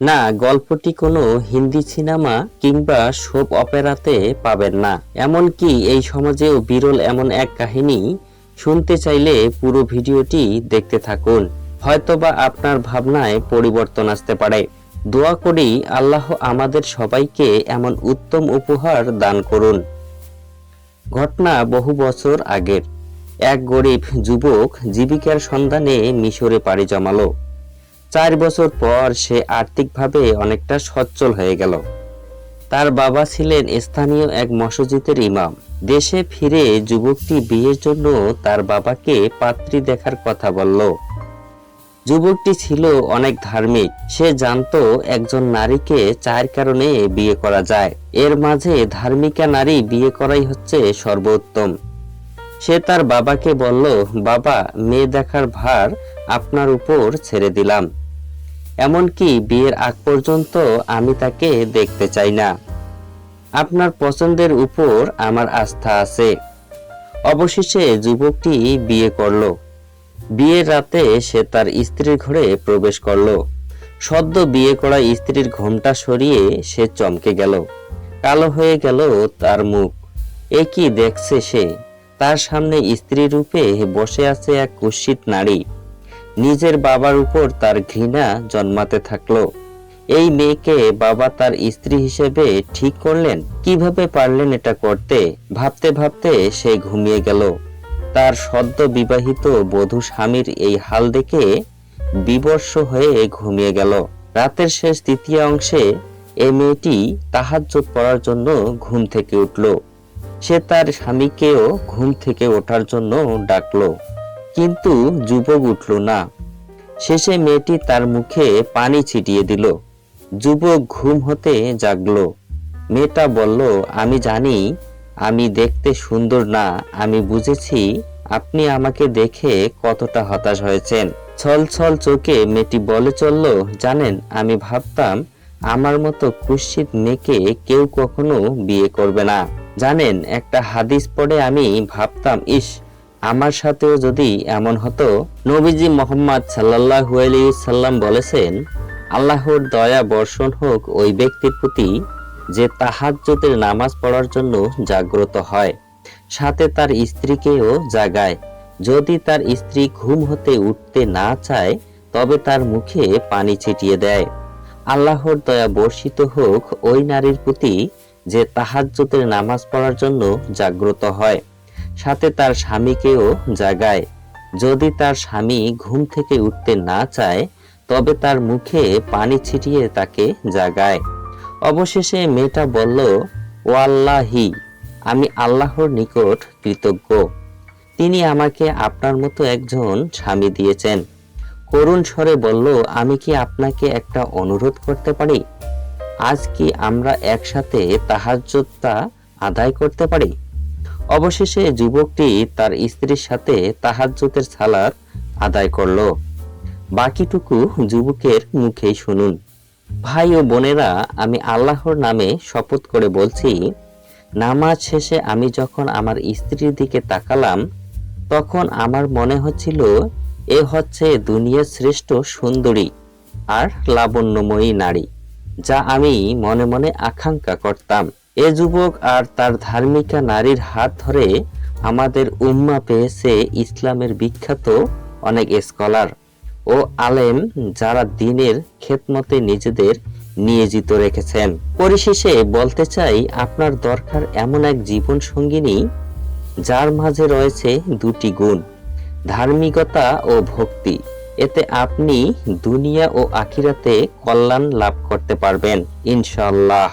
না, গল্পটি কোনো হিন্দি সিনেমা কিংবা সোপ অপেরাতে পাবেন না। এমনকি এই সমাজেও বিরল এমন এক কাহিনী শুনতে চাইলে পুরো ভিডিওটি দেখতে থাকুন। হয়তোবা আপনার ভাবনায় পরিবর্তন আসতে পারে। দোয়া করি আল্লাহ আমাদের সবাইকে এমন উত্তম উপহার দান করুন। ঘটনা বহু বছর আগের। এক গরিব যুবক জীবিকার সন্ধানে মিশরে পাড়ি জমালো। চার বছর পর সে আর্থিকভাবে অনেকটা সচ্ছল হয়ে গেল। তার বাবা ছিলেন স্থানীয় এক মসজিদের ইমাম। দেশে ফিরে যুবকটি বিয়ের জন্য তার বাবাকে পাত্রী দেখার কথা বলল। যুবকটি ছিল অনেক ধার্মিক। সে জানতো একজন নারীকে চার কারণে বিয়ে করা যায়। এর মাঝে ধার্মিকা নারী বিয়ে করাই হচ্ছে সর্বোত্তম। সে তার বাবাকে বলল, বাবা, মেয়ে দেখার ভার আপনার উপর ছেড়ে দিলাম। এমনকি বিয়ের আগ পর্যন্ত আমি তাকে দেখতে চাই না। আপনার পছন্দের উপর আমার আস্থা আছে। অবশেষে যুবকটি বিয়ে করল। বিয়ের রাতে সে তার স্ত্রীর ঘরে প্রবেশ করল। সদ্য বিয়ে করা স্ত্রীর ঘোমটা সরিয়ে সে চমকে গেল। কালো হয়ে গেল তার মুখ। এ কি দেখছে সে? তার সামনে স্ত্রী রূপে বসে আছে এক কুৎসিত নারী। নিজের বাবার উপর তার ঘৃণা জন্মাতে থাকল। এই মেয়েকে বাবা তার স্ত্রী হিসেবে ঠিক করলেন, কীভাবে পারলেন এটা করতে? ভাবতে ভাবতে সে ঘুমিয়ে গেল। তার সদ্য বিবাহিত বধূ স্বামীর এই হাল দেখে বিবর্ষ হয়ে ঘুমিয়ে গেল। রাতের শেষ তৃতীয় অংশে এই মেয়েটি তাহাজ্জুদ পড়ার জন্য ঘুম থেকে উঠল। সে তার স্বামীকেও ঘুম থেকে ওঠার জন্য ডাকলো। কিন্তু যুবক উঠল না। শেষে মেয়েটি তার মুখে পানি ছিটিয়ে দিল। যুবক ঘুম হতে জাগলো। মেয়েটা বলল, আমি জানি, আমি দেখতে সুন্দর না, আমি বুঝেছি আপনি আমাকে দেখে কতটা হতাশ হয়েছেন। ছল ছল চোখে মেয়েটি বলে চলল, জানেন, আমি ভাবতাম আমার মতো কুৎসিত মেয়েকে কেউ কখনো বিয়ে করবে না। জানেন, একটা হাদিস পড়ে আমি ভাবতাম, ইস আমার সাথেও যদি এমন হতো, নবীজি মোহাম্মদ সাল্লাহ সাল্লাম বলেছেন, আল্লাহর দয়া বর্ষণ হোক ওই ব্যক্তির প্রতি যে তাহাজ্জুদের নামাজ পড়ার জন্য জাগ্রত হয়, সাথে তার স্ত্রীকেও জাগায়। যদি তার স্ত্রী ঘুম হতে উঠতে না চায়, তবে তার মুখে পানি ছিটিয়ে দেয়। আল্লাহর দয়া বর্ষিত হোক ওই নারীর প্রতি যে তাহাজ্জুদের নামাজ পড়ার জন্য জাগ্রত হয়। সাথে তার স্বামীকেও জাগায়। যদি তার স্বামী ঘুম থেকে উঠতে না চায়, তবে তার মুখে পানি ছিটিয়ে তাকে জাগায়। অবশেষে মেয়েটা বলল ও আল্লাহি আমি আল্লাহর নিকট কৃতজ্ঞ। তিনি আমাকে আপনার মতো একজন স্বামী দিয়েছেন। করুণ স্বরে বলল, আমি কি আপনাকে একটা অনুরোধ করতে পারি? আজ কি আমরা একসাথে তাহাজ্জুদটা আদায় করতে পারি? অবশেষে যুবকটি তার স্ত্রীর সাথে তাহাজ্জুদের সালাত আদায় করল। বাকিটুকু যুবকের মুখেই শুনুন। ভাই ও বোনেরা, আমি আল্লাহর নামে শপথ করে বলছি, নামাজ শেষে আমি যখন আমার স্ত্রীর দিকে তাকালাম, তখন আমার মনে হচ্ছিল, এ হচ্ছে দুনিয়ার শ্রেষ্ঠ সুন্দরী আর লাবণ্যময়ী নারী, যা আমি মনে মনে আকাঙ্ক্ষা করতাম। এ যুবক আর তার ধার্মিকা নারীর হাত ধরে আমাদের উম্মা পেয়েছে ইসলামের বিখ্যাত অনেক স্কলার ও আলেম যারা দিনের খেদমতে নিজেদের নিয়োজিত রেখেছেন। পরিশেষে বলতে চাই, আপনার দরকার এমন এক জীবন সঙ্গিনী যার মাঝে রয়েছে দুটি গুণ, ধার্মিকতা ও ভক্তি। এতে আপনি দুনিয়া ও আখিরাতে কল্যাণ লাভ করতে পারবেন ইনশাল্লাহ